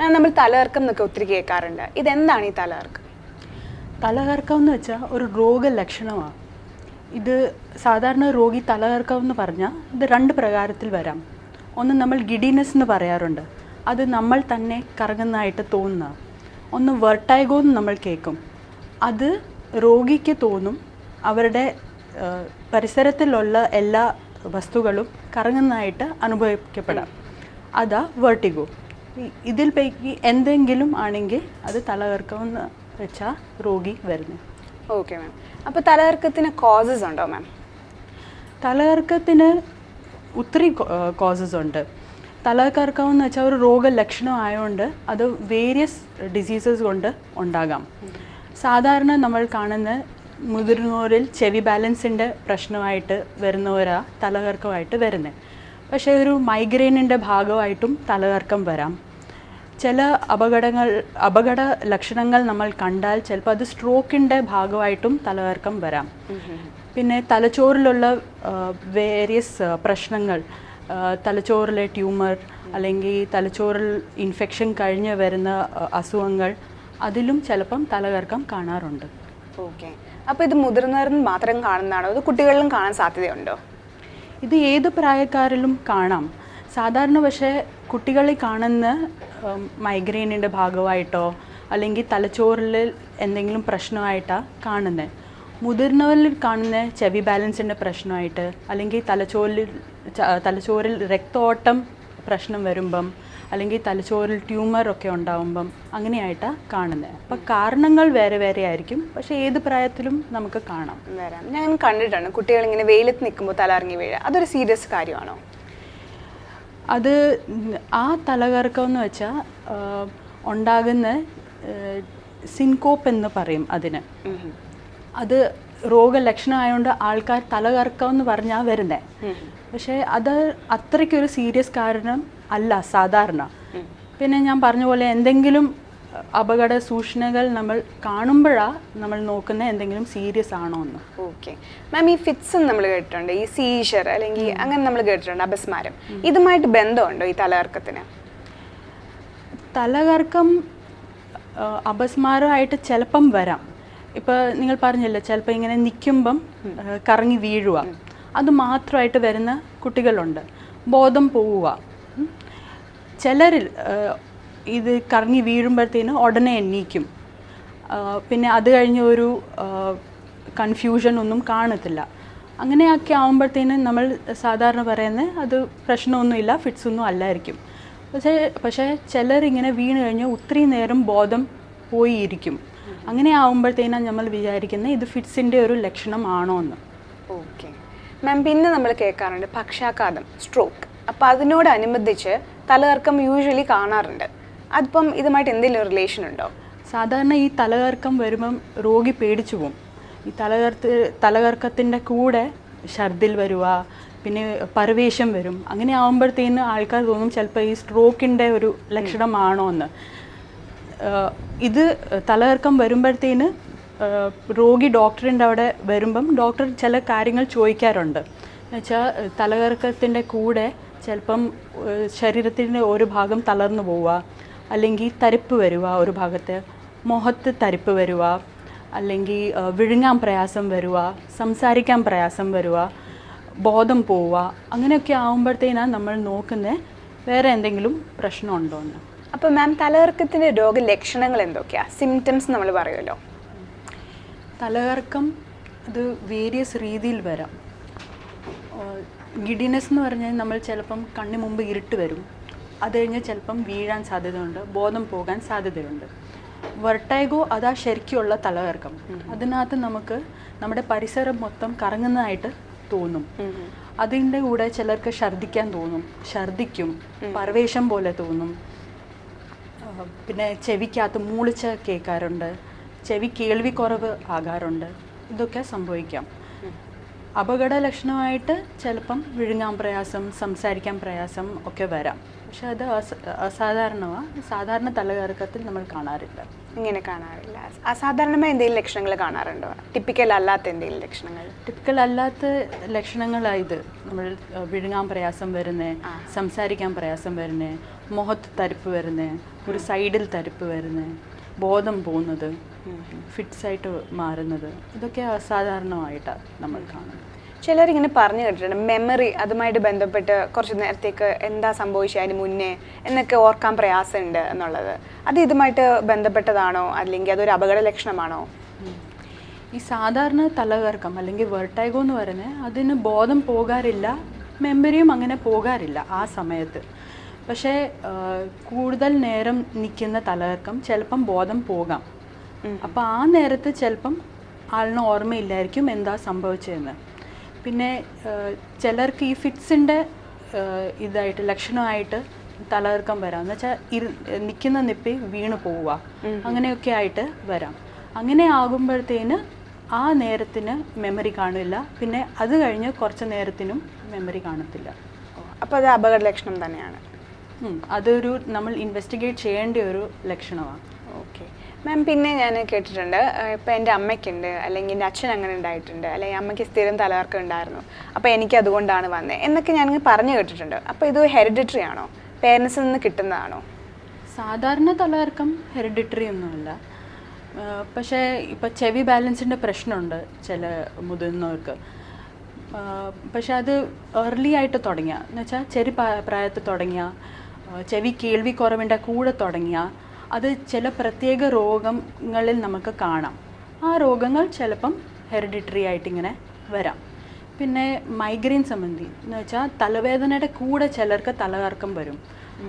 നമ്മൾ തലകർക്കം എന്നൊക്കെ ഒത്തിരി കേൾക്കാറുണ്ട്. ഇതെന്താണ് ഈ തലകർക്കം? തലകറക്കം എന്ന് വെച്ചാൽ ഒരു രോഗലക്ഷണമാണ് ഇത് സാധാരണ രോഗി തലകറക്കം എന്ന് പറഞ്ഞാൽ ഇത് രണ്ട് പ്രകാരത്തിൽ വരാം. ഒന്ന് നമ്മൾ ഗിഡിനെസ് എന്ന് പറയാറുണ്ട്. അത് നമ്മൾ തന്നെ കറങ്ങുന്നതായിട്ട് തോന്നുന്ന. ഒന്ന് വെർട്ടൈഗോ എന്ന് നമ്മൾ കേൾക്കും. അത് രോഗിക്ക് തോന്നും. അവരുടെ പരിസരത്തിലുള്ള എല്ലാ വസ്തുക്കളും കറങ്ങുന്നതായിട്ട് അനുഭവിക്കപ്പെടാം. അതാ വെർട്ടിഗോ. ഇതിൽ പൈക്കി എന്തെങ്കിലും ആണെങ്കിൽ അത് തലകർക്കമെന്ന് വെച്ചാൽ രോഗി വരുന്നത് ഓക്കെ മാം അപ്പോൾ തലകർക്കത്തിന് കോസസ് ഉണ്ടോ മാം തലകർക്കത്തിന് ഒത്തിരി കോസസ് ഉണ്ട്. തലകർക്കം എന്ന് വെച്ചാൽ ഒരു രോഗലക്ഷണം ആയതുകൊണ്ട് അത് വേരിയസ് ഡിസീസസ് കൊണ്ട് ഉണ്ടാകാം. സാധാരണ നമ്മൾ കാണുന്ന മുതിർന്നവരിൽ ചെവി ബാലൻസിന്റെ പ്രശ്നമായിട്ട് വരുന്നവരാ തലകർക്കമായിട്ട് വരുന്നത് പക്ഷേ ഒരു മൈഗ്രെയിനിന്റെ ഭാഗമായിട്ടും തലകർക്കം വരാം. ചില അപകടങ്ങൾ അപകട ലക്ഷണങ്ങൾ നമ്മൾ കണ്ടാൽ ചിലപ്പോൾ അത് സ്ട്രോക്കിന്റെ ഭാഗമായിട്ടും തലവേർക്കം വരാം. പിന്നെ തലച്ചോറിലുള്ള വേരിയസ് പ്രശ്നങ്ങൾ തലച്ചോറിലെ ട്യൂമർ അല്ലെങ്കിൽ തലച്ചോറിൽ ഇൻഫെക്ഷൻ കഴിഞ്ഞ് വരുന്ന അസുഖങ്ങൾ അതിലും ചിലപ്പം തലവേർക്കം കാണാറുണ്ട്. ഓക്കെ. അപ്പോൾ ഇത് മുതിർന്നവരിൽ മാത്രം കാണുന്നതാണോ? ഇത് കുട്ടികളിലും കാണാൻ സാധ്യതയുണ്ടോ? ഇത് ഏത് പ്രായക്കാരിലും കാണാം. സാധാരണ പക്ഷേ കുട്ടികളിൽ കാണുന്ന മൈഗ്രെയിനിന്റെ ഭാഗമായിട്ടോ അല്ലെങ്കിൽ തലച്ചോറിൽ എന്തെങ്കിലും പ്രശ്നമായിട്ടാണ് കാണുന്നത് മുതിർന്നവരിൽ കാണുന്ന ചെവി ബാലൻസിന്റെ പ്രശ്നമായിട്ട് അല്ലെങ്കിൽ തലച്ചോറിൽ തലച്ചോറിൽ രക്തോട്ടം പ്രശ്നം വരുമ്പം അല്ലെങ്കിൽ തലച്ചോറിൽ ട്യൂമർ ഒക്കെ ഉണ്ടാവുമ്പം അങ്ങനെയായിട്ടാണ് കാണുന്നത് അപ്പം കാരണങ്ങൾ വേറെ വേറെ ആയിരിക്കും പക്ഷേ ഏത് പ്രായത്തിലും നമുക്ക് കാണാം. ഞാൻ കണ്ടിട്ടാണ് കുട്ടികൾ ഇങ്ങനെ വെയിലത്ത് നിൽക്കുമ്പോൾ തല ഇറങ്ങി വീഴുക അതൊരു സീരിയസ് കാര്യമാണോ? അത് ആ തലകറക്കം എന്ന് വെച്ചാൽ ഉണ്ടാകുന്ന സിൻകോപ്പ് എന്ന് പറയും അതിന്. അത് രോഗലക്ഷണമായതുകൊണ്ട് ആൾക്കാർ തലകറക്കം എന്ന് പറഞ്ഞാൽ വരുന്നത് പക്ഷേ അത് അത്രയ്ക്കൊരു സീരിയസ് കാരണം അല്ല സാധാരണ. പിന്നെ ഞാൻ പറഞ്ഞ പോലെ എന്തെങ്കിലും അപകട സൂചനകൾ നമ്മൾ കാണുമ്പോഴാണ് നമ്മൾ നോക്കുന്ന എന്തെങ്കിലും സീരിയസ് ആണോ എന്ന്. ഓക്കെ മാം ഈ ഫിറ്റ്സ് നമ്മൾ കേട്ടിട്ടുണ്ട്. ഈ സീഷർ അല്ലെങ്കിൽ അങ്ങനെ നമ്മൾ കേട്ടിട്ടുണ്ട്. അപസ്മാരം. ഇതുമായിട്ട് ബന്ധമുണ്ടോ ഈ തലകർക്കത്തിന്? തലകർക്കം അപസ്മാരമായിട്ട് ചിലപ്പം വരാം. ഇപ്പോൾ നിങ്ങൾ പറഞ്ഞല്ലോ ചിലപ്പോൾ ഇങ്ങനെ നിൽക്കുമ്പം കറങ്ങി വീഴുക. അത് മാത്രമായിട്ട് വരുന്ന കുട്ടികളുണ്ട്. ബോധം പോവുക. ചിലരിൽ ഇത് കറങ്ങി വീഴുമ്പോഴത്തേന് ഉടനെ എണ്ണീക്കും. പിന്നെ അത് കഴിഞ്ഞ് ഒരു കൺഫ്യൂഷൻ ഒന്നും കാണത്തില്ല. അങ്ങനെയൊക്കെ ആകുമ്പോഴത്തേന് നമ്മൾ സാധാരണ പറയുന്നത് അത് പ്രശ്നമൊന്നുമില്ല ഫിറ്റ്സ് ഒന്നും അല്ലായിരിക്കും. പക്ഷേ പക്ഷേ ചിലരിങ്ങനെ വീണ് കഴിഞ്ഞാൽ ഒത്തിരി നേരം ബോധം പോയിരിക്കും. അങ്ങനെ ആകുമ്പോഴത്തേനാണ് നമ്മൾ വിചാരിക്കുന്നത് ഇത് ഫിറ്റ്സിന്റെ ഒരു ലക്ഷണമാണോ എന്ന് ഓക്കെ. മാം പിന്നെ നമ്മൾ കേൾക്കാറുണ്ട് പക്ഷാഘാതം സ്ട്രോക്ക് അപ്പോൾ അതിനോടനുബന്ധിച്ച് തലകർക്കം യൂഷ്വലി കാണാറുണ്ട്. അതിപ്പം ഇതുമായിട്ട് എന്തെങ്കിലും റിലേഷൻ ഉണ്ടോ? സാധാരണ ഈ തലകർക്കം വരുമ്പം രോഗി പേടിച്ചു പോകും ഈ തലകർത്ത് തലകർക്കത്തിന്റെ കൂടെ ഛർദിൽ വരുക പിന്നെ പരവേശം വരും. അങ്ങനെ ആകുമ്പോഴത്തേന് ആൾക്കാർ തോന്നും ചിലപ്പോൾ ഈ സ്ട്രോക്കിന്റെ ഒരു ലക്ഷണമാണോ എന്ന്. ഇത് തലകർക്കം വരുമ്പോഴത്തേന് രോഗി ഡോക്ടറിന്റെ അവിടെ വരുമ്പം ഡോക്ടർ ചില കാര്യങ്ങൾ ചോദിക്കാറുണ്ട്. എന്നുവെച്ചാൽ തലകർക്കത്തിന്റെ കൂടെ ചിലപ്പം ശരീരത്തിന്റെ ഒരു ഭാഗം തളർന്നു പോവുക അല്ലെങ്കിൽ തരിപ്പ് വരുക ഒരു ഭാഗത്ത്. മുഖത്ത് തരിപ്പ് വരുക അല്ലെങ്കിൽ വിഴുങ്ങാൻ പ്രയാസം വരുക സംസാരിക്കാൻ പ്രയാസം വരുക ബോധം പോവുക അങ്ങനെയൊക്കെ ആകുമ്പോഴത്തേനാണ് നമ്മൾ നോക്കുന്നത് വേറെ എന്തെങ്കിലും പ്രശ്നമുണ്ടോ എന്ന്. അപ്പോൾ മാം തലകർക്കത്തിന്റെ രോഗലക്ഷണങ്ങൾ എന്തൊക്കെയാണ് സിംറ്റംസ് നമ്മൾ പറയുമല്ലോ. തലകറക്കം അത് വേരിയസ് രീതിയിൽ വരാം. ഗിഡിനെസ് എന്ന് പറഞ്ഞാൽ നമ്മൾ ചിലപ്പം കണ്ണിന് മുമ്പ് ഇരുട്ട് വരും. അത് കഴിഞ്ഞ് ചിലപ്പം വീഴാൻ സാധ്യതയുണ്ട് ബോധം പോകാൻ സാധ്യതയുണ്ട്. വെർട്ടൈഗോ അതാ ശരിക്കുള്ള തലകറക്കം അതിനകത്ത് നമുക്ക് നമ്മുടെ പരിസരം മൊത്തം കറങ്ങുന്നതായിട്ട് തോന്നും. അതിന്റെ കൂടെ ചിലർക്ക് ഛർദ്ദിക്കാൻ തോന്നും ഛർദ്ദിക്കും പർവേഷം പോലെ തോന്നും. പിന്നെ ചെവിക്കകത്ത് മൂളിച്ച കേൾക്കാറുണ്ട് ചെവി കേൾവിക്കുറവ് ആകാറുണ്ട്. ഇതൊക്കെ സംഭവിക്കാം. അപകട ലക്ഷണമായിട്ട് ചിലപ്പം വിഴുങ്ങാൻ പ്രയാസം സംസാരിക്കാൻ പ്രയാസം ഒക്കെ വരാം. പക്ഷെ അത് അസാധാരണമാണ് സാധാരണ തലകറക്കത്തിൽ നമ്മൾ കാണാറില്ല. ഇങ്ങനെ കാണാറില്ല. അസാധാരണമായ എന്തെങ്കിലും ലക്ഷണങ്ങൾ കാണാറുണ്ടോ? ടിപ്പിക്കൽ അല്ലാത്ത എന്തെങ്കിലും ലക്ഷണങ്ങൾ? ടിപ്പിക്കൽ അല്ലാത്ത ലക്ഷണങ്ങളായത് നമ്മൾ വിഴുങ്ങാൻ പ്രയാസം വരുന്നേ സംസാരിക്കാൻ പ്രയാസം വരുന്നേ മുഖത്ത് തരിപ്പ് വരുന്നേ ഒരു സൈഡിൽ തരിപ്പ് വരുന്നേ ബോധം പോകുന്നത് ഫിറ്റ്സായിട്ട് മാറുന്നത് ഇതൊക്കെ അസാധാരണമായിട്ടാണ് നമ്മൾ കാണുന്നത്. ചിലരിങ്ങനെ പറഞ്ഞു കേട്ടിട്ടുണ്ട്. മെമ്മറി അതുമായിട്ട് ബന്ധപ്പെട്ട് കുറച്ച് നേരത്തേക്ക് എന്താ സംഭവിച്ചത് അതിന് മുന്നേ എന്നൊക്കെ ഓർക്കാൻ പ്രയാസമുണ്ട് എന്നുള്ളത്. അത് ഇതുമായിട്ട് ബന്ധപ്പെട്ടതാണോ? അല്ലെങ്കിൽ അതൊരു അപകട ലക്ഷണമാണോ? ഈ സാധാരണ തലകറക്കം അല്ലെങ്കിൽ വെർട്ടൈഗോ എന്ന് പറയുന്നത് അതിന് ബോധം പോകാറില്ല മെമ്മറിയും അങ്ങനെ പോകാറില്ല ആ സമയത്ത്. പക്ഷേ കൂടുതൽ നേരം നിൽക്കുന്ന തലകർക്കം ചിലപ്പം ബോധം പോകാം. അപ്പോൾ ആ നേരത്ത് ചിലപ്പം ആളിന് ഓർമ്മയില്ലായിരിക്കും എന്താ സംഭവിച്ചതെന്ന്. പിന്നെ ചിലർക്ക് ഈ ഫിറ്റ്സിന്റെ ഇതായിട്ട് ലക്ഷണമായിട്ട് തലകർക്കം വരാം. എന്ന് വെച്ചാൽ ഇരു നിൽക്കുന്ന നിപ്പി വീണ് പോവുക. അങ്ങനെയൊക്കെ ആയിട്ട് വരാം. അങ്ങനെ ആകുമ്പോഴത്തേന് ആ നേരത്തിന് മെമ്മറി കാണില്ല പിന്നെ അത് കഴിഞ്ഞ് കുറച്ച് നേരത്തിനും മെമ്മറി കാണത്തില്ല. അപ്പോൾ അത് അപകട ലക്ഷണം തന്നെയാണ് അതൊരു നമ്മൾ ഇൻവെസ്റ്റിഗേറ്റ് ചെയ്യേണ്ട ഒരു ലക്ഷണമാണ്. ഓക്കെ. മാം പിന്നെ ഞാൻ കേട്ടിട്ടുണ്ട് ഇപ്പം എന്റെ അമ്മയ്ക്കുണ്ട് അല്ലെങ്കിൽ എന്റെ അച്ഛൻ അങ്ങനെ ഉണ്ടായിട്ടുണ്ട് അല്ലെങ്കിൽ അമ്മയ്ക്ക് സ്ഥിരം തലവർക്കം ഉണ്ടായിരുന്നു. അപ്പോൾ എനിക്ക് അതുകൊണ്ടാണ് വന്നത് എന്നൊക്കെ ഞാൻ പറഞ്ഞു കേട്ടിട്ടുണ്ട്. അപ്പോൾ ഇത് ഹെറിഡിറ്ററി ആണോ? പേരൻസിൽ നിന്ന് കിട്ടുന്നതാണോ? സാധാരണ തലവർക്കം ഹെറിഡിറ്ററി ഒന്നുമല്ല. പക്ഷേ ഇപ്പോൾ ചെവി ബാലൻസിന്റെ പ്രശ്നമുണ്ട് ചില മുതിർന്നവർക്ക്. പക്ഷേ അത് ഏർലി ആയിട്ട് തുടങ്ങിയ. എന്ന് വെച്ചാൽ ചെറു പ്രായത്തിൽ തുടങ്ങിയ ചെവി കേൾവി കുറവിന്റെ കൂടെ തുടങ്ങിയ അത് ചില പ്രത്യേക രോഗങ്ങളിൽ നമുക്ക് കാണാം. ആ രോഗങ്ങൾ ചിലപ്പം ഹെറിഡിറ്ററി ആയിട്ട് ഇങ്ങനെ വരാം. പിന്നെ മൈഗ്രെയിൻ സംബന്ധി എന്ന് വെച്ചാൽ തലവേദനയുടെ കൂടെ ചിലർക്ക് തലകറക്കം വരും.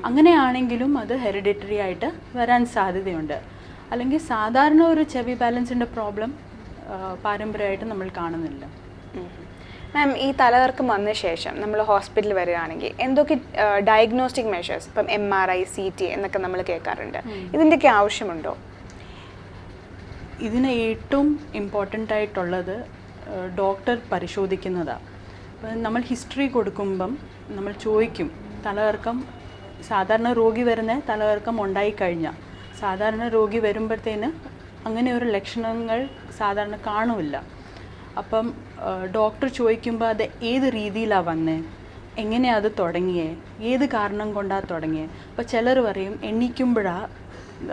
അങ്ങനെയാണെങ്കിലും അത് ഹെറിഡിറ്ററി ആയിട്ട് വരാൻ സാധ്യതയുണ്ട്. അല്ലെങ്കിൽ സാധാരണ ഒരു ചെവി ബാലൻസിന്റെ പ്രോബ്ലം പാരമ്പര്യമായിട്ട് നമ്മൾ കാണുന്നില്ല. മാം ഈ തലകർക്കം വന്ന ശേഷം നമ്മൾ ഹോസ്പിറ്റലിൽ വരികയാണെങ്കിൽ എന്തൊക്കെ ഡയഗ്നോസ്റ്റിക് മെഷേഴ്സ് ഇപ്പം M R I C T എന്നൊക്കെ നമ്മൾ കേൾക്കാറുണ്ട്. ഇതിന്റെയൊക്കെ ആവശ്യമുണ്ടോ? ഇതിന് ഏറ്റവും ഇമ്പോർട്ടന്റ് ആയിട്ടുള്ളത് ഡോക്ടർ പരിശോധിക്കുന്നതാണ് നമ്മൾ ഹിസ്റ്ററി കൊടുക്കുമ്പം നമ്മൾ ചോദിക്കും തലകർക്കം സാധാരണ രോഗി വരുന്ന തലകർക്കം ഉണ്ടായിക്കഴിഞ്ഞാൽ സാധാരണ രോഗി വരുമ്പോഴത്തേന് അങ്ങനെ ഒരു ലക്ഷണങ്ങൾ സാധാരണ കാണില്ല അപ്പം ഡോക്ടർ ചോദിക്കുമ്പോൾ അത് ഏത് രീതിയിലാണ് വന്നേ? എങ്ങനെയാണ് അത് തുടങ്ങിയേ? ഏത് കാരണം കൊണ്ടാണ് തുടങ്ങിയേ? അപ്പോൾ ചിലർ പറയും എണ്ണിക്കുമ്പോഴാണ്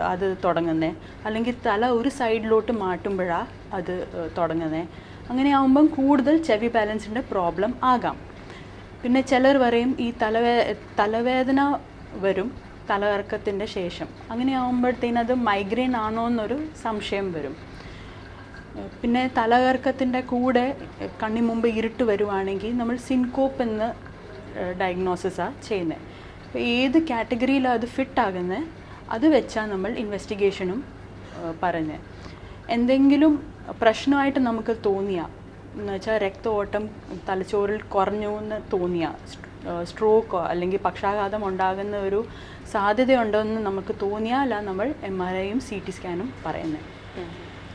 അത് തുടങ്ങുന്നത് അല്ലെങ്കിൽ തല ഒരു സൈഡിലോട്ട് മാറ്റുമ്പോഴാണ് അത് തുടങ്ങുന്നത് അങ്ങനെ ആകുമ്പം കൂടുതൽ ചെവി ബാലൻസിന്റെ പ്രോബ്ലം ആകാം. പിന്നെ ചിലർ പറയും ഈ തലവേ തലവേദന വരും തലകറക്കത്തിന്റെ ശേഷം. അങ്ങനെ ആകുമ്പോഴത്തേനത് മൈഗ്രെയിൻ ആണോ എന്നൊരു സംശയം വരും. പിന്നെ തലകർക്കത്തിന്റെ കൂടെ കണ്ണി മുമ്പ് ഇരുട്ട് വരുവാണെങ്കിൽ നമ്മൾ സിൻകോപ്പ് എന്ന് ഡയഗ്നോസിസാണ് ചെയ്യുന്നത് അപ്പോൾ ഏത് കാറ്റഗറിയിലാണ് അത് ഫിറ്റ് ആകുന്നത് അത് വെച്ചാൽ നമ്മൾ ഇൻവെസ്റ്റിഗേഷനും പറഞ്ഞ് എന്തെങ്കിലും പ്രശ്നമായിട്ട് നമുക്ക് തോന്നിയ എന്ന് വെച്ചാൽ രക്ത ഓട്ടം തലച്ചോറിൽ കുറഞ്ഞു എന്ന് തോന്നിയ സ്ട്രോക്കോ അല്ലെങ്കിൽ പക്ഷാഘാതം ഉണ്ടാകുന്ന ഒരു സാധ്യതയുണ്ടോ എന്ന് നമുക്ക് തോന്നിയാലാണ് നമ്മൾ എം ആർ ഐയും സി ടി സ്കാനും പറയുന്നത്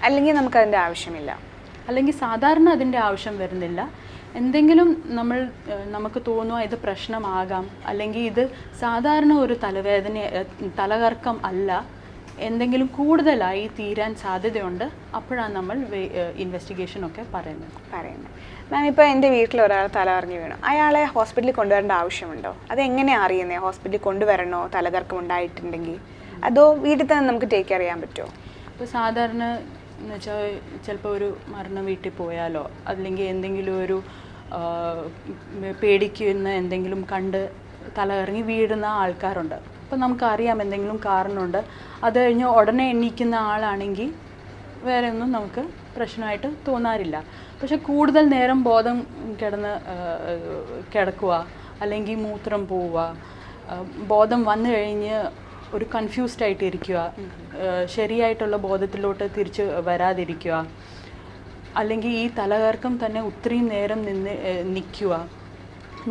അല്ലെങ്കിൽ നമുക്ക് അതിന്റെ ആവശ്യമില്ല. അല്ലെങ്കിൽ സാധാരണ അതിന്റെ ആവശ്യം വരുന്നില്ല. എന്തെങ്കിലും നമ്മൾ നമുക്ക് തോന്നുക ഇത് പ്രശ്നമാകാം. അല്ലെങ്കിൽ ഇത് സാധാരണ ഒരു തലവേദന തലകർക്കം തലകറക്കം അല്ല. എന്തെങ്കിലും കൂടുതലായി തീരാൻ സാധ്യതയുണ്ട്. അപ്പോഴാണ് നമ്മൾ ഇൻവെസ്റ്റിഗേഷൻ ഒക്കെ പറയുന്നത്. പറയുന്നത്. മാം ഇപ്പോൾ എന്റെ വീട്ടിൽ ഒരാൾ തല കറങ്ങി വീണു. അയാളെ ഹോസ്പിറ്റലിൽ കൊണ്ടുവരേണ്ട ആവശ്യമുണ്ടോ? അത് എങ്ങനെയാണ് അറിയുന്നത് ഹോസ്പിറ്റലിൽ കൊണ്ടുവരണോ? തലകറക്കം ഉണ്ടായിട്ടുണ്ടെങ്കിൽ. അതോ വീട്ടിൽ തന്നെ നമുക്ക് ടേക്ക് കെയർ ചെയ്യാൻ പറ്റുമോ ഇപ്പോൾ സാധാരണ എന്ന് വെച്ചാൽ ചിലപ്പോൾ ഒരു മരണം വീട്ടിൽ പോയാലോ? അല്ലെങ്കിൽ എന്തെങ്കിലും ഒരു പേടിക്കുന്ന എന്തെങ്കിലും കണ്ട് തലകറങ്ങി വീഴുന്ന ആൾക്കാരുണ്ട്. അപ്പം നമുക്കറിയാം എന്തെങ്കിലും കാരണമുണ്ട്. അത് കഴിഞ്ഞ് ഉടനെ എണീക്കുന്ന ആളാണെങ്കിൽ വേറെ ഒന്നും നമുക്ക് പ്രശ്നമായിട്ട് തോന്നാറില്ല. പക്ഷെ കൂടുതൽ നേരം ബോധം കിടന്ന് കിടക്കുക അല്ലെങ്കിൽ മൂത്രം പോവുക ബോധം വന്നു കഴിഞ്ഞ് ഒരു കൺഫ്യൂസ്ഡ് ആയിട്ടിരിക്കുക. ശരിയായിട്ടുള്ള ബോധത്തിലോട്ട് തിരിച്ച് വരാതിരിക്കുക. അല്ലെങ്കിൽ ഈ തലകർക്കം തന്നെ ഒത്തിരിയും നേരം നിന്ന് നിൽക്കുക.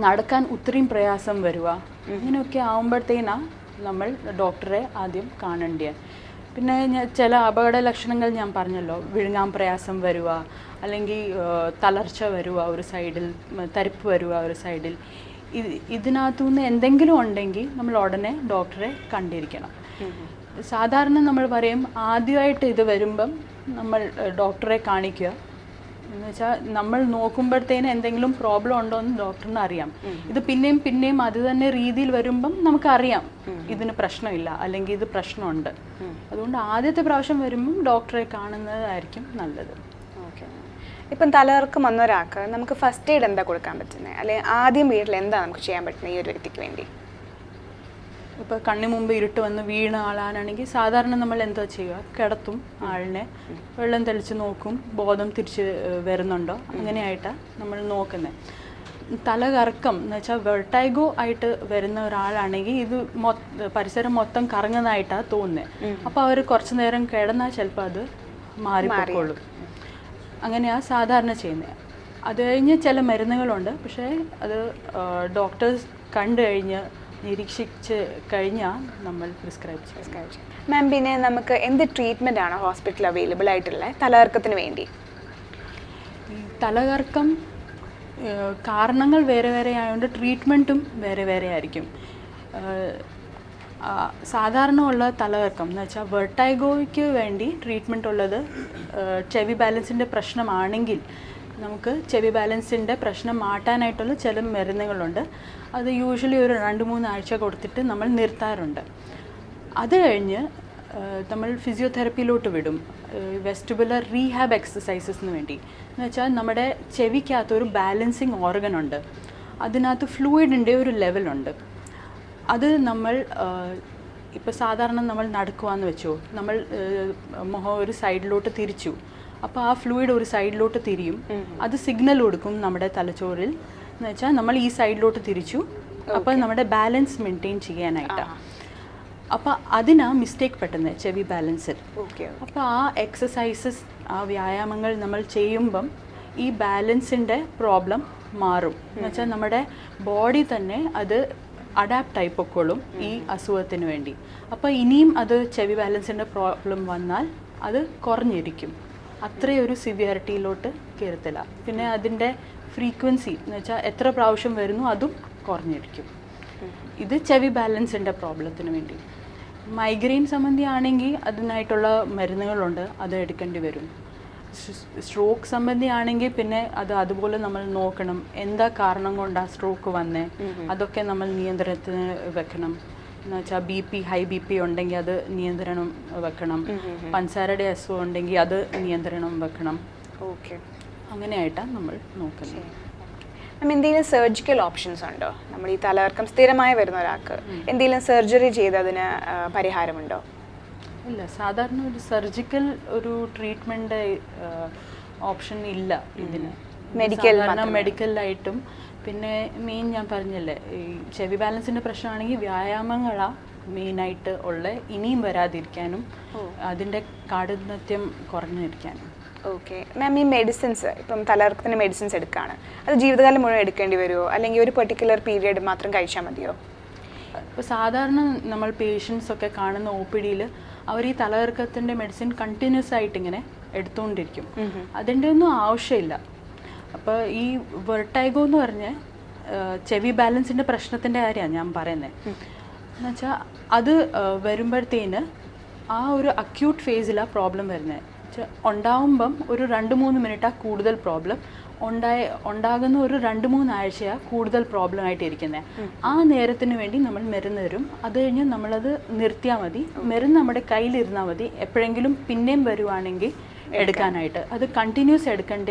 നടക്കാൻ ഒത്തിരിയും പ്രയാസം വരിക. ഇങ്ങനെയൊക്കെ ആകുമ്പോഴത്തേനാ നമ്മൾ ഡോക്ടറെ ആദ്യം കാണേണ്ടത് പിന്നെ ഞാൻ ചില അപകട ലക്ഷണങ്ങൾ ഞാൻ പറഞ്ഞല്ലോ. വിഴുങ്ങാൻ പ്രയാസം വരിക. അല്ലെങ്കിൽ തളർച്ച വരിക ഒരു സൈഡിൽ തരിപ്പ് വരിക ഒരു സൈഡിൽ ഇതിനകത്തുനിന്ന് എന്തെങ്കിലും ഉണ്ടെങ്കിൽ നമ്മൾ ഉടനെ ഡോക്ടറെ കണ്ടിരിക്കണം. സാധാരണ നമ്മൾ പറയും ആദ്യമായിട്ട് ഇത് വരുമ്പം നമ്മൾ ഡോക്ടറെ കാണിക്കുക. എന്ന് വെച്ചാൽ നമ്മൾ നോക്കുമ്പോഴത്തേന് എന്തെങ്കിലും പ്രോബ്ലം ഉണ്ടോ എന്ന് ഡോക്ടറിന് അറിയാം. ഇത് പിന്നെയും പിന്നെയും അത് തന്നെ രീതിയിൽ വരുമ്പം നമുക്കറിയാം. ഇതിന് പ്രശ്നമില്ല അല്ലെങ്കിൽ ഇത് പ്രശ്നമുണ്ട്. അതുകൊണ്ട് ആദ്യത്തെ പ്രാവശ്യം വരുമ്പം ഡോക്ടറെ കാണുന്നതായിരിക്കും നല്ലത്. ഇപ്പം തലകറക്കം വന്ന ഒരാൾക്ക് നമുക്ക് ഫസ്റ്റ് എയ്ഡ് എന്താ കൊടുക്കാൻ പറ്റുന്നത് അല്ലെങ്കിൽ ആദ്യം വീട്ടിൽ എന്താ നമുക്ക് ചെയ്യാൻ പറ്റുന്നത് ഈ ഒരു വ്യക്തിക്ക് വേണ്ടി? ഇപ്പോൾ കണ്ണു മുമ്പ് ഇരുട്ട് വന്ന് വീണ ആളാണെങ്കിൽ സാധാരണ നമ്മൾ എന്താ ചെയ്യുക? കിടത്തും ആളിനെ വെള്ളം തെളിച്ച് നോക്കും ബോധം തിരിച്ച് വരുന്നുണ്ടോ? അങ്ങനെയായിട്ടാണ് നമ്മൾ നോക്കുന്നത് തലകറക്കം എന്ന് വെച്ചാൽ വെർട്ടൈഗോ ആയിട്ട് വരുന്ന ഒരാളാണെങ്കിൽ ഇത് മൊ- പരിസരം മൊത്തം കറങ്ങുന്നതായിട്ടാണ് തോന്നുന്നത് അപ്പോൾ അവർ കുറച്ച് നേരം കിടന്നാൽ ചിലപ്പോൾ അത് മാറിപ്പോയിക്കോളും അങ്ങനെയാണ് സാധാരണ ചെയ്യുന്നത് അത് കഴിഞ്ഞ് ചില മരുന്നുകളുണ്ട്. പക്ഷേ അത് ഡോക്ടേഴ്സ് കണ്ടു കഴിഞ്ഞ് നിരീക്ഷിച്ച് കഴിഞ്ഞാൽ നമ്മൾ പ്രിസ്ക്രൈബ് ചെയ്യും. മാം പിന്നെ നമുക്ക് എന്ത് ട്രീറ്റ്മെന്റ് ആണ് ഹോസ്പിറ്റലിൽ അവൈലബിൾ ആയിട്ടുള്ളത് തലകർക്കത്തിന് വേണ്ടി. തലകർക്കം കാരണങ്ങൾ വേറെ വേറെ ആയതുകൊണ്ട് ട്രീറ്റ്മെന്റും വേറെ വേറെ ആയിരിക്കും. സാധാരണ ഉള്ള തലകറക്കം എന്ന് വെച്ചാൽ വെർട്ടൈഗോയ്ക്ക് വേണ്ടി ട്രീറ്റ്മെന്റ് ഉള്ളത് ചെവി ബാലൻസിന്റെ പ്രശ്നമാണെങ്കിൽ നമുക്ക് ചെവി ബാലൻസിന്റെ പ്രശ്നം മാറ്റാനായിട്ടുള്ള ചില മരുന്നുകളുണ്ട്. അത് യൂഷ്വലി ഒരു രണ്ട് മൂന്ന് ആഴ്ച കൊടുത്തിട്ട് നമ്മൾ നിർത്താറുണ്ട്. അത് കഴിഞ്ഞ് നമ്മൾ ഫിസിയോതെറപ്പിയിലോട്ട് വിടും. വെസ്റ്റിബുലർ റീഹാബ് എക്സസൈസസിന് വേണ്ടി. എന്ന് വെച്ചാൽ നമ്മുടെ ചെവിക്കകത്തൊരു ബാലൻസിങ് ഓർഗനുണ്ട് അതിനകത്ത് ഫ്ലൂയിഡിന്റെ ഒരു ലെവലുണ്ട് അത് നമ്മൾ ഇപ്പോൾ സാധാരണ നമ്മൾ നടക്കുവാന്ന് വെച്ചോ നമ്മൾ മുഖം ഒരു സൈഡിലോട്ട് തിരിച്ചു. അപ്പോൾ ആ ഫ്ലൂയിഡ് ഒരു സൈഡിലോട്ട് തിരിയും. അത് സിഗ്നൽ കൊടുക്കും നമ്മുടെ തലച്ചോറിൽ. എന്ന് വെച്ചാൽ നമ്മൾ ഈ സൈഡിലോട്ട് തിരിച്ചു. അപ്പോൾ നമ്മുടെ ബാലൻസ് മെയിന്റെയിൻ ചെയ്യാനായിട്ടാണ് അപ്പോൾ അതിനാ മിസ്റ്റേക്ക് പെട്ടെന്ന് ചെവി ബാലൻസിൽ ഓക്കെ അപ്പോൾ ആ എക്സസൈസസ് ആ വ്യായാമങ്ങൾ നമ്മൾ ചെയ്യുമ്പം ഈ ബാലൻസിന്റെ പ്രോബ്ലം മാറും. എന്ന് വെച്ചാൽ നമ്മുടെ ബോഡി തന്നെ അത് അഡാപ്റ്റ് ആയി പൊക്കോളും ഈ അസുഖത്തിന് വേണ്ടി. അപ്പോൾ ഇനിയും അത് ചെവി ബാലൻസിന്റെ പ്രോബ്ലം വന്നാൽ അത് കുറഞ്ഞിരിക്കും. അത്രയൊരു സിവിയറിറ്റിയിലോട്ട് കയറത്തില്ല. പിന്നെ അതിന്റെ ഫ്രീക്വൻസി എന്ന് വെച്ചാൽ എത്ര പ്രാവശ്യം വരുന്നു അതും കുറഞ്ഞിരിക്കും. ഇത് ചെവി ബാലൻസിന്റെ പ്രോബ്ലത്തിന് വേണ്ടി. മൈഗ്രെയിൻ സംബന്ധിയാണെങ്കിൽ അതിനായിട്ടുള്ള മരുന്നുകളുണ്ട് അത് എടുക്കേണ്ടി വരും. സ്ട്രോക്ക് സംബന്ധിയാണെങ്കിൽ പിന്നെ അത് അതുപോലെ നമ്മൾ നോക്കണം. എന്താ കാരണം കൊണ്ടാ സ്ട്രോക്ക് വന്നേ? അതൊക്കെ നമ്മൾ നിയന്ത്രണത്തിന് വെക്കണം. എന്നുവെച്ചാൽ B P high B P ഉണ്ടെങ്കിൽ അത് നിയന്ത്രണം വെക്കണം. പഞ്ചസാരയുടെ അസുഖം ഉണ്ടെങ്കിൽ അത് നിയന്ത്രണം വെക്കണം. ഓക്കെ. അങ്ങനെയായിട്ടാണ് നമ്മൾ നോക്കുന്നത്. മാം എന്തെങ്കിലും സർജിക്കൽ ഓപ്ഷൻസ് ഉണ്ടോ? നമ്മൾ ഈ തലവർക്കം സ്ഥിരമായി വരുന്ന ഒരാൾക്ക് എന്തെങ്കിലും സർജറി ചെയ്ത് അതിന് പരിഹാരമുണ്ടോ? ഇല്ല സാധാരണ ഒരു സർജിക്കൽ ഒരു ട്രീറ്റ്മെന്റ് ഓപ്ഷൻ ഇല്ല ഇതിന്. മെഡിക്കൽ മെഡിക്കലായിട്ടും പിന്നെ മെയിൻ ഞാൻ പറഞ്ഞല്ലേ ഈ ചെവി ബാലൻസിന്റെ പ്രശ്നമാണെങ്കിൽ വ്യായാമങ്ങളാ മെയിനായിട്ട് ഉള്ള. ഇനിയും വരാതിരിക്കാനും അതിന്റെ കാഠിനത്യം കുറഞ്ഞിരിക്കാനും. ഓക്കെ മാം ഈ മെഡിസിൻസ് ഇപ്പം തലർക്കത്തിന് മെഡിസിൻസ് എടുക്കുകയാണ് അത് ജീവിതകാലം മുഴുവൻ എടുക്കേണ്ടി വരുമോ അല്ലെങ്കിൽ ഒരു പെർട്ടിക്കുലർ പീരിയഡ് മാത്രം കഴിച്ചാൽ മതിയോ? ഇപ്പോൾ സാധാരണ നമ്മൾ പേഷ്യൻസ് ഒക്കെ കാണുന്ന ഒ പി ഡിയിൽ അവർ ഈ തലകർക്കത്തിന്റെ മെഡിസിൻ കണ്ടിന്യൂസ് ആയിട്ട് ഇങ്ങനെ എടുത്തുകൊണ്ടിരിക്കും. അതിന്റെ ഒന്നും ആവശ്യമില്ല. അപ്പോൾ ഈ വെർട്ടൈഗോ എന്ന് പറഞ്ഞ ചെവി ബാലൻസിന്റെ പ്രശ്നത്തിന്റെ കാര്യമാണ് ഞാൻ പറയുന്നത്. എന്നുവെച്ചാൽ അത് വരുമ്പോഴത്തേന് ആ ഒരു അക്യൂട്ട് ഫേസിലാണ് പ്രോബ്ലം വരുന്നത്. ഉണ്ടാവുമ്പം ഒരു രണ്ട് മൂന്ന് മിനിറ്റാണ് കൂടുതൽ പ്രോബ്ലം ഉണ്ടായ ഉണ്ടാകുന്ന ഒരു രണ്ട് മൂന്ന് ആഴ്ചയാണ് കൂടുതൽ പ്രോബ്ലം ആയിട്ട് ഇരിക്കുന്നത് ആ നേരത്തിന് വേണ്ടി നമ്മൾ മരുന്ന് തരും അത് കഴിഞ്ഞ് നമ്മളത് നിർത്തിയാൽ മതി. മരുന്ന് നമ്മുടെ കയ്യിലിരുന്നാൽ മതി. എപ്പോഴെങ്കിലും പിന്നെയും വരുവാണെങ്കിൽ എടുക്കാനായിട്ട്. അത് കണ്ടിന്യൂസ് എടുക്കേണ്ട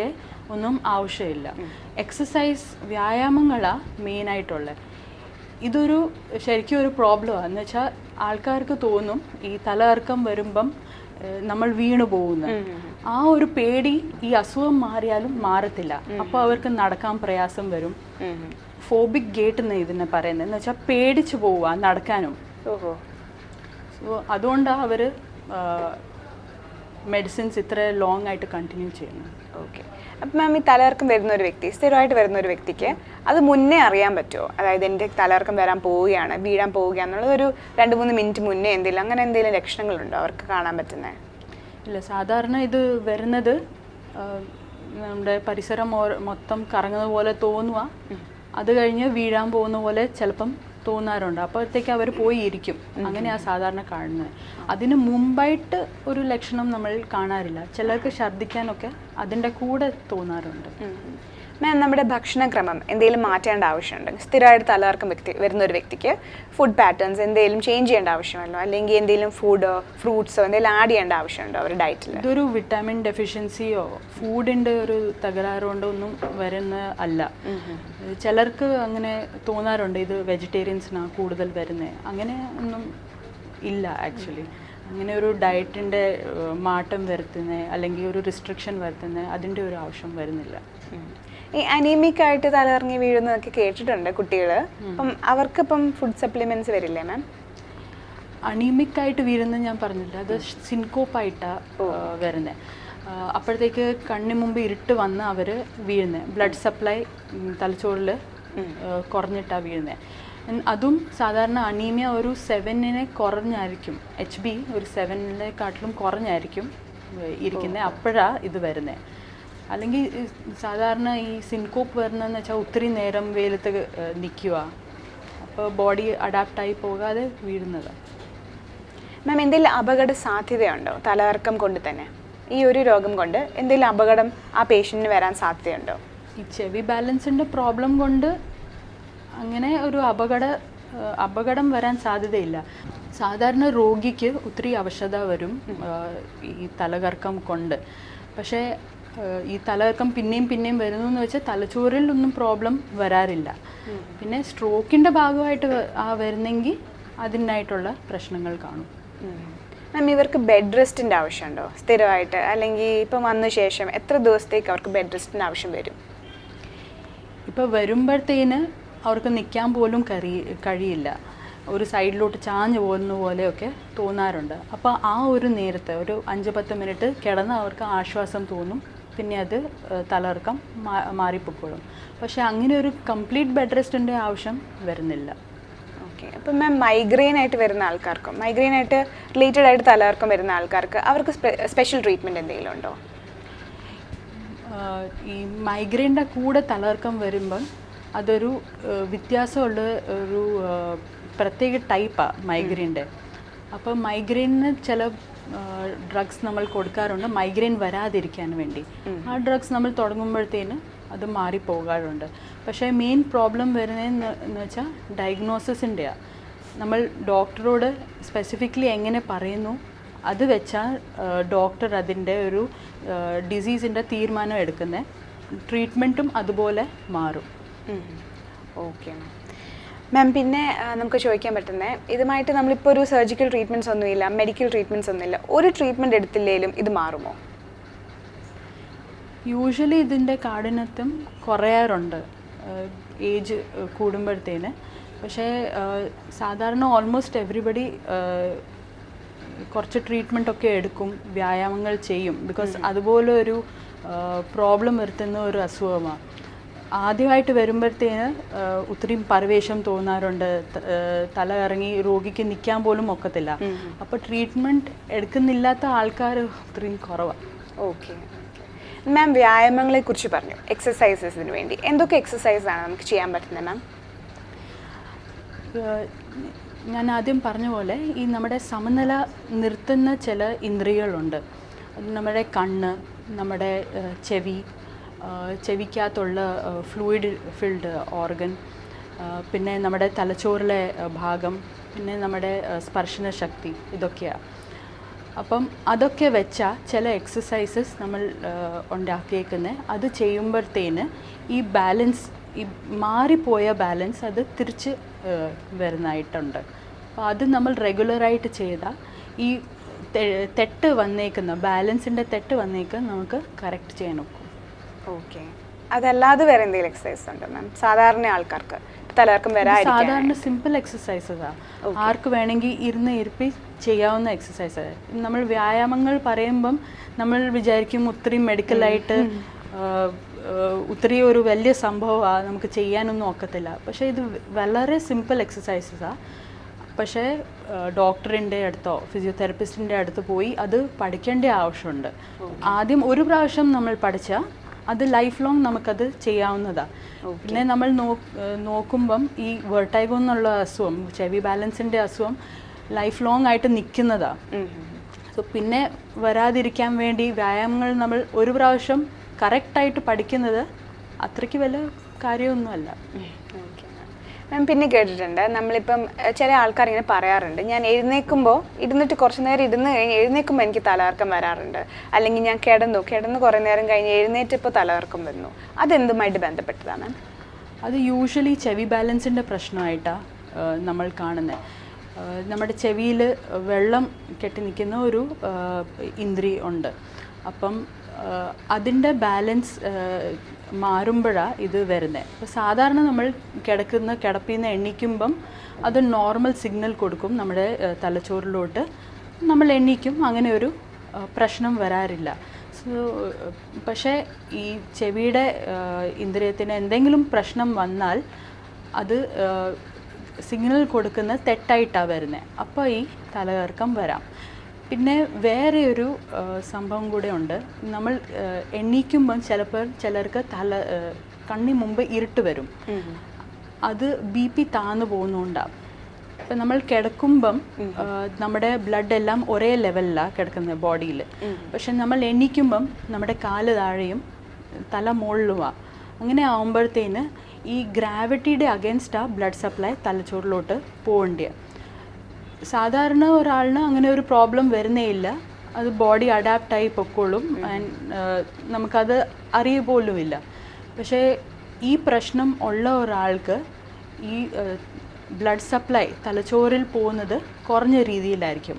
ഒന്നും ആവശ്യമില്ല. എക്സസൈസ് വ്യായാമങ്ങളാണ് മെയിനായിട്ടുള്ളത് ഇതൊരു ശരിക്കും ഒരു പ്രോബ്ലമാണ് എന്ന് വെച്ചാൽ ആൾക്കാർക്ക് തോന്നും ഈ തലകർക്കം വരുമ്പം നമ്മൾ വീണു പോകുന്നത് ആ ഒരു പേടി ഈ അസുഖം മാറിയാലും മാറത്തില്ല. അപ്പോൾ അവർക്ക് നടക്കാൻ പ്രയാസം വരും. ഫോബിക് ഗേറ്റ് എന്ന് ഇതിനെ പറയുന്നത് എന്ന് വെച്ചാൽ പേടിച്ചു പോവുക നടക്കാനും. സോ അതുകൊണ്ടാണ് അവർ മെഡിസിൻസ് ഇത്ര ലോങ് ആയിട്ട് കണ്ടിന്യൂ ചെയ്യുന്നത് ഓക്കെ അപ്പം മാം ഈ തലകറക്കം വരുന്ന ഒരു വ്യക്തി സ്ഥിരമായിട്ട് വരുന്ന ഒരു വ്യക്തിക്ക് അത് മുന്നേ അറിയാൻ പറ്റുമോ അതായത് എന്റെ തലകറക്കം വരാൻ പോവുകയാണ് വീഴാൻ പോവുകയാണെന്നുള്ളത് ഒരു രണ്ട് മൂന്ന് മിനിറ്റ് മുന്നേ എന്തെങ്കിലും അങ്ങനെ എന്തെങ്കിലും ലക്ഷണങ്ങളുണ്ടോ അവർക്ക് കാണാൻ പറ്റുന്നത് ഇല്ല സാധാരണ ഇത് വരുന്നത് നമ്മുടെ പരിസരം മൊത്തം കറങ്ങുന്ന പോലെ തോന്നുക അത് കഴിഞ്ഞ് വീഴാൻ പോകുന്ന പോലെ ചിലപ്പം തോന്നാറുണ്ട്. അപ്പോഴത്തേക്ക് അവർ പോയിരിക്കും. അങ്ങനെയാണ് സാധാരണ കാണുന്നത് അതിന് മുമ്പായിട്ട് ഒരു ലക്ഷണം നമ്മൾ കാണാറില്ല. ചിലർക്ക് ഛർദ്ദിക്കാനൊക്കെ അതിന്റെ കൂടെ തോന്നാറുണ്ട്. മാം നമ്മുടെ ഭക്ഷണക്രമം എന്തെങ്കിലും മാറ്റേണ്ട ആവശ്യമുണ്ട്? സ്ഥിരമായിട്ട് തലവർക്കം വ്യക്തി വരുന്ന ഒരു വ്യക്തിക്ക് ഫുഡ് പാറ്റേൺസ് എന്തെങ്കിലും ചേഞ്ച് ചെയ്യേണ്ട ആവശ്യമല്ലോ അല്ലെങ്കിൽ എന്തെങ്കിലും ഫുഡോ ഫ്രൂട്ട്സോ എന്തെങ്കിലും ആഡ് ചെയ്യേണ്ട ആവശ്യമുണ്ടോ അവരുടെ ഡയറ്റിൽ ഇതൊരു വിറ്റാമിൻ ഡെഫിഷ്യൻസിയോ ഫുഡിന്റെ ഒരു തകരാറുകൊണ്ടോ ഒന്നും വരുന്ന അല്ല. ചിലർക്ക് അങ്ങനെ തോന്നാറുണ്ട് ഇത് വെജിറ്റേറിയൻസിനാണ് കൂടുതൽ വരുന്നത് അങ്ങനെ ഒന്നും ഇല്ല ആക്ച്വലി അങ്ങനെ ഒരു ഡയറ്റിന്റെ മാറ്റം വരുത്തുന്നത് അല്ലെങ്കിൽ ഒരു റിസ്ട്രിക്ഷൻ വരുത്തുന്നത് അതിന്റെ ഒരു ആവശ്യം വരുന്നില്ല. ഈ അനീമിക് ആയിട്ട് തലകറങ്ങി വീഴുന്നതൊക്കെ കേട്ടിട്ടുണ്ട് കുട്ടികൾ അപ്പം അവർക്കിപ്പം ഫുഡ് സപ്ലിമെന്റ്സ് വരില്ലേ മാം? അണീമിക് ആയിട്ട് വീഴുന്നത് ഞാൻ പറഞ്ഞില്ല. അത് സിൻകോപ്പായിട്ടാണ് വരുന്നത് അപ്പോഴത്തേക്ക് കണ്ണിന് മുമ്പ് ഇരുട്ട് വന്ന് അവർ വീഴുന്നത് ബ്ലഡ് സപ്ലൈ തലച്ചോറിൽ കുറഞ്ഞിട്ടാണ് വീഴുന്നത് അതും സാധാരണ അണീമിയ ഒരു സെവനിനെ കുറഞ്ഞായിരിക്കും. എച്ച് ബി ഒരു സെവനിനെക്കാട്ടിലും കുറഞ്ഞായിരിക്കും ഇരിക്കുന്നത് അപ്പോഴാണ് ഇത് വരുന്നത് അല്ലെങ്കിൽ സാധാരണ ഈ സിൻകോപ്പ് വരുന്നതെന്ന് വെച്ചാൽ ഒത്തിരി നേരം വെയിലത്ത് നിൽക്കുക അപ്പോൾ ബോഡി അഡാപ്റ്റായി പോകാതെ വീഴുന്നത്. മാം എന്തെങ്കിലും അപകട സാധ്യതയുണ്ടോ? തലകറക്കം കൊണ്ട് തന്നെ. ഈ ഒരു രോഗം കൊണ്ട് എന്തെങ്കിലും അപകടം ആ പേഷ്യന്റിന് വരാൻ സാധ്യതയുണ്ടോ? ഈ ചെവി ബാലൻസിന്റെ പ്രോബ്ലം കൊണ്ട് അങ്ങനെ ഒരു അപകട അപകടം വരാൻ സാധ്യതയില്ല. സാധാരണ രോഗിക്ക് ഒത്തിരി അവശത വരും ഈ തലകർക്കം കൊണ്ട്. പക്ഷേ ഈ തലകറക്കം പിന്നെയും പിന്നെയും വരുന്നു എന്ന് വെച്ചാൽ തലച്ചോറിൽ ഒന്നും പ്രോബ്ലം വരാറില്ല. പിന്നെ സ്ട്രോക്കിന്റെ ഭാഗമായിട്ട് ആ വരുന്നെങ്കിൽ അതിനായിട്ടുള്ള പ്രശ്നങ്ങൾ കാണും. മാം ഇവർക്ക് ബെഡ് റെസ്റ്റിന്റെ ആവശ്യമുണ്ടോ? സ്ഥിരമായിട്ട്? അല്ലെങ്കിൽ ഇപ്പം വന്ന ശേഷം എത്ര ദിവസത്തേക്ക് അവർക്ക് ബെഡ് റെസ്റ്റിന്റെ ആവശ്യം വരും? ഇപ്പോൾ വരുമ്പോഴത്തേന് അവർക്ക് നിൽക്കാൻ പോലും കറി കഴിയില്ല. ഒരു സൈഡിലോട്ട് ചാഞ്ഞു പോകുന്ന പോലെയൊക്കെ തോന്നാറുണ്ട്. അപ്പോൾ ആ ഒരു നേരത്തെ ഒരു അഞ്ച് പത്ത് മിനിറ്റ് കിടന്ന് അവർക്ക് ആശ്വാസം തോന്നും. പിന്നെ അത് തലകറക്കം മാ മാറിപ്പോക്കോളും പക്ഷേ അങ്ങനെ ഒരു കംപ്ലീറ്റ് ബെഡ് റെസ്റ്റിന്റെ ആവശ്യം വരുന്നില്ല. ഓക്കെ. അപ്പം മാം മൈഗ്രെയിൻ ആയിട്ട് വരുന്ന ആൾക്കാർക്കും? മൈഗ്രെയിൻ ആയിട്ട് റിലേറ്റഡ് ആയിട്ട് തലർക്കം വരുന്ന ആൾക്കാർക്ക് അവർക്ക് സ്പെഷ്യൽ ട്രീറ്റ്മെന്റ് എന്തെങ്കിലും ഉണ്ടോ? ഈ മൈഗ്രെയിന്റെ കൂടെ തലകർക്കം വരുമ്പോൾ അതൊരു വ്യത്യാസമുള്ള ഒരു പ്രത്യേക ടൈപ്പാണ് മൈഗ്രെയിന്റെ. അപ്പോൾ മൈഗ്രെയിനിന് ചില ഡ്രഗ്സ് നമ്മൾ കൊടുക്കാറുണ്ട്. മൈഗ്രെയിൻ വരാതിരിക്കാൻ വേണ്ടി. ആ ഡ്രഗ്സ് നമ്മൾ തുടങ്ങുമ്പോഴത്തേന് അത് മാറിപ്പോകാറുണ്ട്. പക്ഷേ മെയിൻ പ്രോബ്ലം വരുന്നതെന്ന് വെച്ചാൽ ഡയഗ്നോസിസിന്റെയാണ് നമ്മൾ ഡോക്ടറോട് സ്പെസിഫിക്കലി എങ്ങനെ പറയുന്നു അത് വെച്ചാൽ ഡോക്ടർ അതിന്റെ ഒരു ഡിസീസിന്റെ തീരുമാനം എടുക്കുന്നത് ട്രീറ്റ്മെന്റും അതുപോലെ മാറും. ഓക്കെ മാം പിന്നെ നമുക്ക് ചോദിക്കാൻ പറ്റുന്നത് ഇതുമായിട്ട് നമ്മളിപ്പോൾ ഒരു സർജിക്കൽ ട്രീറ്റ്മെന്റ്സ് ഒന്നുമില്ല മെഡിക്കൽ ട്രീറ്റ്മെന്റ്സ് ഒന്നുമില്ല. ഒരു ട്രീറ്റ്മെന്റ് എടുത്തില്ലെങ്കിലും ഇത് മാറുമോ? യൂഷ്വലി ഇതിന്റെ കാഠിനത്വം കുറയാറുണ്ട്. ഏജ് കൂടുമ്പോഴത്തേന്. പക്ഷേ സാധാരണ ഓൾമോസ്റ്റ് എവറിബഡി കുറച്ച് ട്രീറ്റ്മെന്റ് ഒക്കെ എടുക്കും വ്യായാമങ്ങൾ ചെയ്യും. ബിക്കോസ് അതുപോലെ ഒരു പ്രോബ്ലം വരുത്തുന്ന ഒരു അസുഖമാണ്. ആദ്യമായിട്ട് വരുമ്പോഴത്തേന് ഒത്തിരി പരവേശം തോന്നാറുണ്ട്. തല ഇറങ്ങി രോഗിക്ക് നിൽക്കാൻ പോലും ഒക്കത്തില്ല. അപ്പോൾ ട്രീറ്റ്മെന്റ് എടുക്കുന്നില്ലാത്ത ആൾക്കാർ ഒത്തിരിയും കുറവാണ് ഓക്കെ. മാം വ്യായാമങ്ങളെ കുറിച്ച് പറഞ്ഞു. എക്സസൈസസിന് വേണ്ടി. എന്തൊക്കെ എക്സസൈസ് ആണ് നമുക്ക് ചെയ്യാൻ പറ്റുന്നത് മാം ഞാൻ ആദ്യം പറഞ്ഞ പോലെ ഈ നമ്മുടെ സമനില നിർത്തുന്ന ചില ഇന്ദ്രിയകളുണ്ട്. നമ്മുടെ കണ്ണ് നമ്മുടെ ചെവി ചെവിക്കകത്തുള്ള ഫ്ലൂയിഡ് ഫിൽഡ് ഓർഗൻ പിന്നെ നമ്മുടെ തലച്ചോറിലെ ഭാഗം പിന്നെ നമ്മുടെ സ്പർശന ശക്തി ഇതൊക്കെയാണ് അപ്പം അതൊക്കെ വെച്ചാൽ ചില എക്സസൈസസ് നമ്മൾ ഉണ്ടാക്കിയേക്കുന്നത് അത് ചെയ്യുമ്പോഴത്തേന് ഈ ബാലൻസ് ഈ മാറിപ്പോയ ബാലൻസ് അത് തിരിച്ച് വരുന്നതായിട്ടുണ്ട്. അപ്പോൾ അത് നമ്മൾ റെഗുലറായിട്ട് ചെയ്താൽ ഈ തെ- തെറ്റ് വന്നേക്കുന്ന ബാലൻസിന്റെ തെട്ട് വന്നേക്ക് നമുക്ക് കറക്റ്റ് ചെയ്യാൻ ഒക്കും. ഓക്കെ. അതല്ലാതെ വേറെ എന്തെങ്കിലും എക്സസൈസ് ഉണ്ടോ മാം സാധാരണ ആൾക്കാർക്ക്. തലകർക്കം വരാം സാധാരണ സിമ്പിൾ എക്സസൈസസാണ് ആർക്ക് വേണമെങ്കിൽ ഇരുന്ന് ഇരുപ്പി ചെയ്യാവുന്ന എക്സസൈസ് നമ്മൾ വ്യായാമങ്ങൾ പറയുമ്പം നമ്മൾ വിചാരിക്കും ഒത്തിരി മെഡിക്കലായിട്ട് ഒത്തിരി ഒരു വലിയ സംഭവമാണ് നമുക്ക് ചെയ്യാനൊന്നും ഒക്കത്തില്ല. പക്ഷേ ഇത് വളരെ സിമ്പിൾ എക്സസൈസസാണ് പക്ഷേ ഡോക്ടറിന്റെ അടുത്തോ ഫിസിയോതെറപ്പിസ്റ്റിന്റെ അടുത്ത് പോയി അത് പഠിക്കേണ്ട ആവശ്യമുണ്ട്. ആദ്യം ഒരു പ്രാവശ്യം നമ്മൾ പഠിച്ചാൽ അത് ലൈഫ് ലോങ് നമുക്കത് ചെയ്യാവുന്നതാണ് പിന്നെ നമ്മൾ നോക്കുമ്പം ഈ വെർട്ടൈഗോ എന്നുള്ള അസുഖം ചെവി ബാലൻസിന്റെ അസുഖം ലൈഫ് ലോങ് ആയിട്ട് നിൽക്കുന്നതാണ് സോ പിന്നെ വരാതിരിക്കാൻ വേണ്ടി വ്യായാമങ്ങൾ നമ്മൾ ഒരു പ്രാവശ്യം കറക്റ്റായിട്ട് പഠിക്കുന്നത് അത്രയ്ക്ക് വലിയ കാര്യമൊന്നുമല്ല. ഓക്കെ മാം പിന്നെ കേട്ടിട്ടുണ്ട്. നമ്മളിപ്പം ചില ആൾക്കാർ ഇങ്ങനെ പറയാറുണ്ട് ഞാൻ എഴുന്നേൽക്കുമ്പോൾ ഇരുന്നിട്ട് കുറച്ച് നേരം ഇരുന്ന് കഴിഞ്ഞ് എഴുന്നേൽക്കുമ്പോൾ എനിക്ക് തലകറക്കം വരാറുണ്ട്. അല്ലെങ്കിൽ ഞാൻ കിടന്നു കിടന്ന് കുറേ നേരം കഴിഞ്ഞ് എഴുന്നേറ്റപ്പോൾ തലകറക്കം വരുന്നു അതെന്തുമായിട്ട് ബന്ധപ്പെട്ടതാണ്? അത് യൂഷ്വലി ചെവി ബാലൻസിന്റെ പ്രശ്നമായിട്ടാണ് നമ്മൾ കാണുന്നത് നമ്മുടെ ചെവിയിൽ വെള്ളം കെട്ടി നിൽക്കുന്ന ഒരു ഇന്ദ്രി ഉണ്ട്. അപ്പം അതിന്റെ ബാലൻസ് മാറുമ്പോഴാണ് ഇത് വരുന്നത് അപ്പോൾ സാധാരണ നമ്മൾ കിടക്കുന്ന കിടപ്പിൽ നിന്ന് എണ്ണിക്കുമ്പം അത് നോർമൽ സിഗ്നൽ കൊടുക്കും നമ്മുടെ തലച്ചോറിലോട്ട്. നമ്മൾ എണ്ണിക്കും അങ്ങനെ ഒരു പ്രശ്നം വരാറില്ല. സോ പക്ഷേ ഈ ചെവിയുടെ ഇന്ദ്രിയത്തിന് എന്തെങ്കിലും പ്രശ്നം വന്നാൽ അത് സിഗ്നൽ കൊടുക്കുന്ന തെറ്റായിട്ടാണ് വരുന്നത് അപ്പോൾ ഈ തലകറക്കം വരാം. പിന്നെ വേറെ ഒരു സംഭവം കൂടെ ഉണ്ട്. നമ്മൾ എണ്ണീക്കുമ്പം ചിലപ്പോൾ ചിലർക്ക് തല കണ്ണി മുമ്പ് ഇരുട്ട് വരും. അത് ബി പി താന്നു പോകുന്നുണ്ടാവും ഇപ്പം നമ്മൾ കിടക്കുമ്പം നമ്മുടെ ബ്ലഡ് എല്ലാം ഒരേ ലെവലിലാണ് കിടക്കുന്നത് ബോഡിയിൽ പക്ഷെ നമ്മൾ എണീക്കുമ്പം നമ്മുടെ കാൽ താഴെയും തല മുകളിലുമാണ് അങ്ങനെ ആകുമ്പോഴത്തേന് ഈ ഗ്രാവിറ്റിയുടെ അഗേൻസ്റ്റാണ് ബ്ലഡ് സപ്ലൈ തലച്ചോറിലോട്ട് പോകേണ്ടത് സാധാരണ ഒരാളിന് അങ്ങനെ ഒരു പ്രോബ്ലം വരുന്നേ ഇല്ല. അത് ബോഡി അഡാപ്റ്റായി പൊക്കോളും. ആൻഡ് നമുക്കത് അറിയ പോലുമില്ല പക്ഷേ ഈ പ്രശ്നം ഉള്ള ഒരാൾക്ക് ഈ ബ്ലഡ് സപ്ലൈ തലച്ചോറിൽ പോകുന്നത് കുറഞ്ഞ രീതിയിലായിരിക്കും.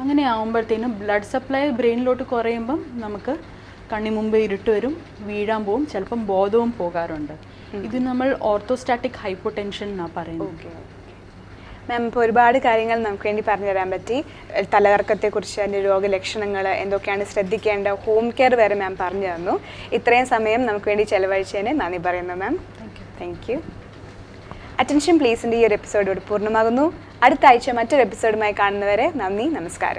അങ്ങനെ ആകുമ്പോഴത്തേനും ബ്ലഡ് സപ്ലൈ ബ്രെയിനിലോട്ട് കുറയുമ്പം നമുക്ക് കണ്ണി മുമ്പ് ഇരുട്ട് വരും വീഴാൻ പോവും ചിലപ്പം ബോധവും പോകാറുണ്ട്. ഇത് നമ്മൾ ഓർത്തോസ്റ്റാറ്റിക് ഹൈപ്പോടെൻഷൻ എന്നാണ് പറയുന്നത്. ഓക്കെ. മാം ഇപ്പോൾ ഒരുപാട് കാര്യങ്ങൾ നമുക്ക് വേണ്ടി പറഞ്ഞു തരാൻ പറ്റി. തലകർക്കത്തെക്കുറിച്ച് തലകറക്കത്തെക്കുറിച്ച് അതിന്റെ രോഗലക്ഷണങ്ങൾ എന്തൊക്കെയാണ് ശ്രദ്ധിക്കേണ്ട ഹോം കെയർ വരെ മാം പറഞ്ഞു തന്നു. ഇത്രയും സമയം നമുക്ക് വേണ്ടി ചെലവഴിച്ചതിന് നന്ദി പറയുന്നു മാം താങ്ക് യു അറ്റൻഷൻ പ്ലീസിന്റെ ഈ ഒരു എപ്പിസോഡോട് പൂർണമാകുന്നു. അടുത്ത ആഴ്ച മറ്റൊരു എപ്പിസോഡുമായി കാണുന്നവരെ നന്ദി നമസ്കാരം.